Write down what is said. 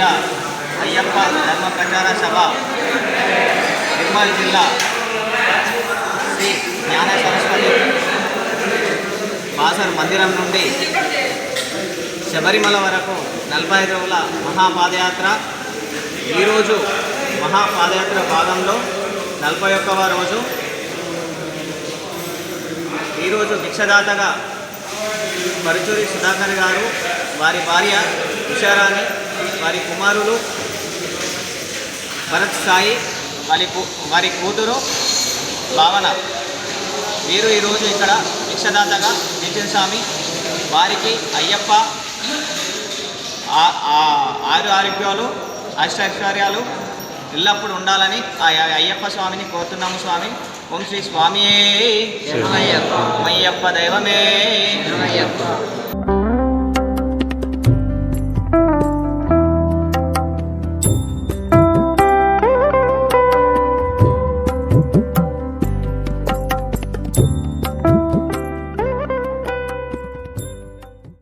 అయ్యప్ప ధర్మ ప్రచార సభ నిర్మల్ జిల్లా శ్రీ జ్ఞాన సరస్వతి బాసర్ మందిరం నుండి శబరిమల వరకు నలభై ఐదు రోజుల మహాపాదయాత్ర. ఈరోజు మహాపాదయాత్ర భాగంలో నలభై ఒక్కవ రోజు. ఈరోజు భిక్షదాతగా పరుచూరి సుధాకర్ గారు వారి భార్య ఉషారాణి వారి కుమారులు భరత్ సాయి వారి వారి కూతురు భావన. వీరు ఈరోజు ఇక్కడ భిక్షదాతగా నిత్యం స్వామి వారికి అయ్యప్ప ఆరు ఆరోగ్యాలు అష్టైశ్వర్యాలు ఎల్లప్పుడూ ఉండాలని ఆ అయ్యప్ప స్వామిని కోరుతున్నాము స్వామి. ఓం శ్రీ స్వామియే. మయ్యప్ప దైవమే.